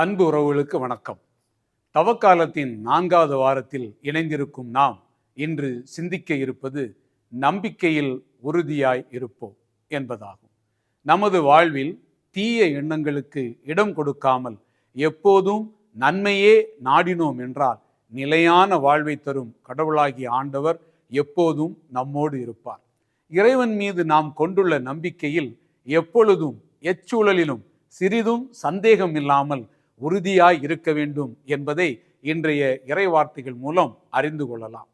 அன்பு உறவுகளுக்கு வணக்கம். தவக்காலத்தின் நான்காவது வாரத்தில் இணைந்திருக்கும் நாம் இன்று சிந்திக்க இருப்பது நம்பிக்கையில் உறுதியாய் இருப்போம் என்பதாகும். நமது வாழ்வில் தீய எண்ணங்களுக்கு இடம் கொடுக்காமல் எப்போதும் நன்மையே நாடினோம் என்றால் நிலையான வாழ்வை தரும் கடவுளாகிய ஆண்டவர் எப்போதும் நம்மோடு இருப்பார். இறைவன் மீது நாம் கொண்டுள்ள நம்பிக்கையில் எப்பொழுதும் எச்சூழலிலும் சிறிதும் சந்தேகம் இல்லாமல் உறுதியாய் இருக்க வேண்டும் என்பதை இன்றைய இறைவார்த்தைகள் மூலம் அறிந்து கொள்ளலாம்.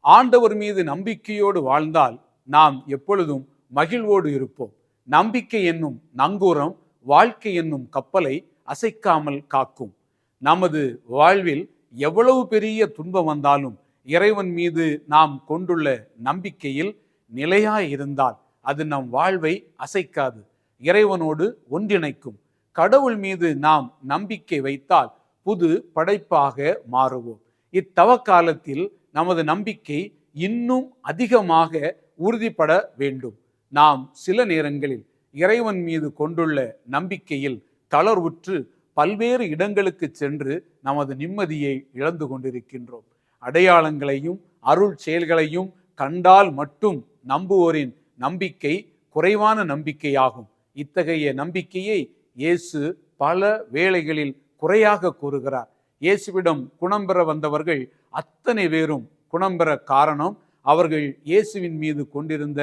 ஆண்டவர் மீது நம்பிக்கையோடு வாழ்ந்தால் நாம் எப்பொழுதும் மகிழ்வோடு இருப்போம். நம்பிக்கை என்னும் நங்கூரம் வாழ்க்கை என்னும் கப்பலை அசைக்காமல் காக்கும். நமது வாழ்வில் எவ்வளவு பெரிய துன்பம் வந்தாலும் இறைவன் மீது நாம் கொண்டுள்ள நம்பிக்கையில் நிலையாய் இருந்தால் அது நம் வாழ்வை அசைக்காது. இறைவனோடு ஒன்றிணைக்கும். கடவுள் மீது நாம் நம்பிக்கை வைத்தால் புது படைப்பாக மாறுவோம். இத்தவ காலத்தில் நமது நம்பிக்கை இன்னும் அதிகமாக உறுதிப்பட வேண்டும். நாம் சில நேரங்களில் இறைவன் மீது கொண்டுள்ள நம்பிக்கையில் தளர்வுற்று பல்வேறு இடங்களுக்கு சென்று நமது நிம்மதியை இழந்து கொண்டிருக்கின்றோம். அடையாளங்களையும் அருள் செயல்களையும் கண்டால் மட்டும் நம்புவோரின் நம்பிக்கை குறைவான நம்பிக்கையாகும். இத்தகைய நம்பிக்கையை இயேசு பல வேளைகளில் குறையாக கூறுகிறார். இயேசுவிடம் குணம் பெற வந்தவர்கள் அத்தனை பேரும் குணம் பெற காரணம் அவர்கள் இயேசுவின் மீது கொண்டிருந்த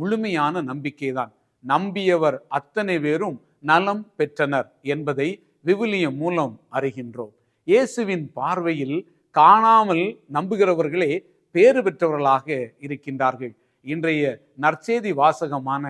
முழுமையான நம்பிக்கைதான். நம்பியவர் அத்தனை பேரும் நலம் பெற்றனர் என்பதை விவிலியம் மூலம் அறிகின்றோம். இயேசுவின் பார்வையில் காணாமல் நம்புகிறவர்களே பேறு பெற்றவர்களாக இருக்கின்றார்கள். இன்றைய நற்செய்தி வாசகமான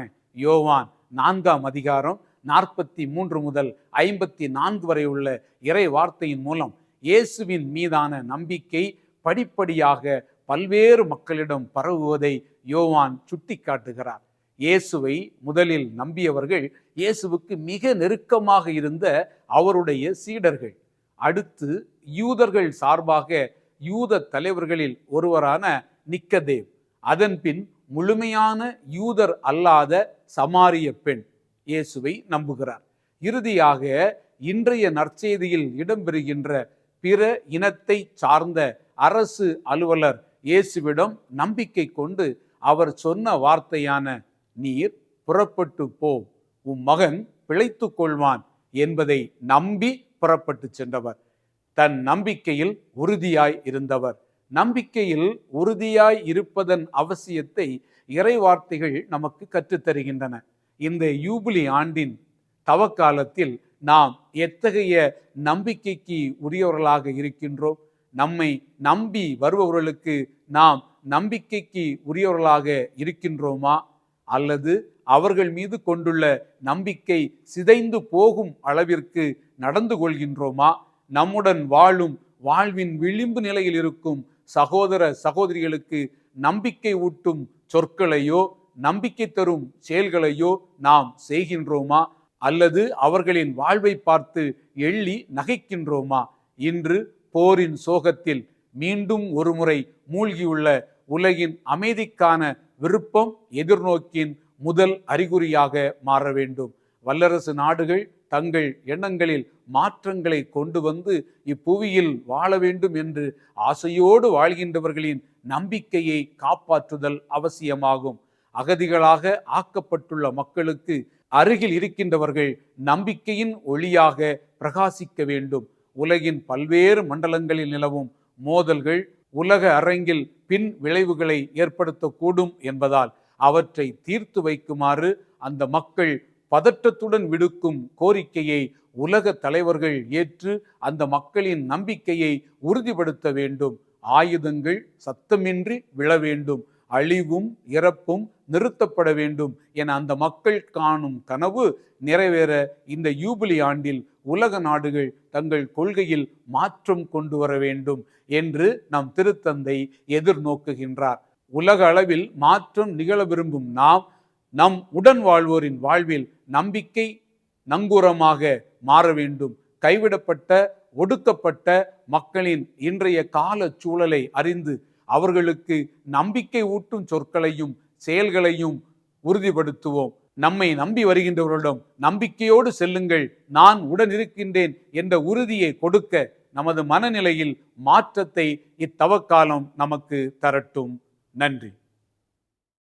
யோவான் நான்காம் அதிகாரம் நாற்பத்தி மூன்று முதல் ஐம்பத்தி நான்கு வரை உள்ள இறை வார்த்தையின் மூலம் இயேசுவின் மீதான நம்பிக்கை படிப்படியாக பல்வேறு மக்களிடம் பரவுவதை யோவான் சுட்டிக்காட்டுகிறார். இயேசுவை முதலில் நம்பியவர்கள் இயேசுவுக்கு மிக நெருக்கமாக இருந்த அவருடைய சீடர்கள். அடுத்து யூதர்கள் சார்பாக யூத தலைவர்களில் ஒருவரான நிக்கதேவ். அதன்பின் முழுமையான யூதர் அல்லாத சமாரிய பெண் இயேசுவை நம்புகிறார். இறுதியாக இன்றைய நற்செய்தியில் இடம்பெறுகின்ற பிற இனத்தை சார்ந்த அரசு அலுவலர் இயேசுவிடம் நம்பிக்கை கொண்டு அவர் சொன்ன வார்த்தையான நீர் புறப்பட்டு போ உம் மகன் பிழைத்து கொள்வான் என்பதை நம்பி புறப்பட்டு சென்றவர். தன் நம்பிக்கையில் உறுதியாய் இருந்தவர். நம்பிக்கையில் உறுதியாய் இருப்பதன் அவசியத்தை இறைவார்த்தைகள் நமக்கு கற்றுத்தருகின்றன. இந்த யூபிலி ஆண்டின் தவக்காலத்தில் நாம் எத்தகைய நம்பிக்கைக்கு உரியவர்களாக இருக்கின்றோம்? நம்மை நம்பி வருபவர்களுக்கு நாம் நம்பிக்கைக்கு உரியவர்களாக இருக்கின்றோமா? அல்லது அவர்கள் மீது கொண்டுள்ள நம்பிக்கை சிதைந்து போகும் அளவிற்கு நடந்து கொள்கின்றோமா? நம்முடன் வாழும் வாழ்வின் விளிம்பு நிலையில் இருக்கும் சகோதர சகோதரிகளுக்கு நம்பிக்கை ஊட்டும் சொற்களையோ நம்பிக்கை தரும் செயல்களையோ நாம் செய்கின்றோமா? அல்லது அவர்களின் வாழ்வை பார்த்து எள்ளி நகைக்கின்றோமா? இன்று போரின் சோகத்தில் மீண்டும் ஒருமுறை மூழ்கியுள்ள உலகின் அமைதிக்கான விருப்பம் எதிர்நோக்கின் முதல் அறிகுறியாக மாற வேண்டும். வல்லரசு நாடுகள் தங்கள் எண்ணங்களில் மாற்றங்களை கொண்டு வந்து இப்புவியில் வாழ வேண்டும் என்று ஆசையோடு வாழ்கின்றவர்களின் நம்பிக்கையை காப்பாற்றுதல் அவசியமாகும். அகதிகளாக ஆக்கப்பட்டுள்ள மக்களுக்கு அருகில் இருக்கின்றவர்கள் நம்பிக்கையின் ஒளியாக பிரகாசிக்க வேண்டும். உலகின் பல்வேறு மண்டலங்களில் நிலவும் மோதல்கள் உலக அரங்கில் பின் விளைவுகளை ஏற்படுத்தக்கூடும் என்பதால் அவற்றை தீர்த்து வைக்குமாறு அந்த மக்கள் பதற்றத்துடன் விடுக்கும் கோரிக்கையை உலக தலைவர்கள் ஏற்று அந்த மக்களின் நம்பிக்கையை உறுதிப்படுத்த வேண்டும். ஆயுதங்கள் சத்தமின்றி விழ வேண்டும். அழிவும் இறப்பும் நிறுத்தப்பட வேண்டும் என அந்த மக்கள் காணும் கனவு நிறைவேற இந்த யூபிலி ஆண்டில் உலக நாடுகள் தங்கள் கொள்கையில் மாற்றம் கொண்டு வர வேண்டும் என்று நம் திருத்தந்தை எதிர்நோக்குகின்றார். உலக அளவில் மாற்றம் நிகழ விரும்பும் நாம் நம் உடன் வாழ்வோரின் வாழ்வில் நம்பிக்கை நங்கூரமாக மாற வேண்டும். கைவிடப்பட்ட ஒடுக்கப்பட்ட மக்களின் இன்றைய கால சூழலை அறிந்து அவர்களுக்கு நம்பிக்கை ஊட்டும் சொற்களையும் செயல்களையும் உறுதிப்படுத்துவோம். நம்மை நம்பி வருகின்றவர்களிடம் நம்பிக்கையோடு செல்லுங்கள். நான் உடன் இருக்கின்றேன் என்ற உறுதியை கொடுக்க நமது மனநிலையில் மாற்றத்தை இத்தவக்காலம் நமக்கு தரட்டும். நன்றி.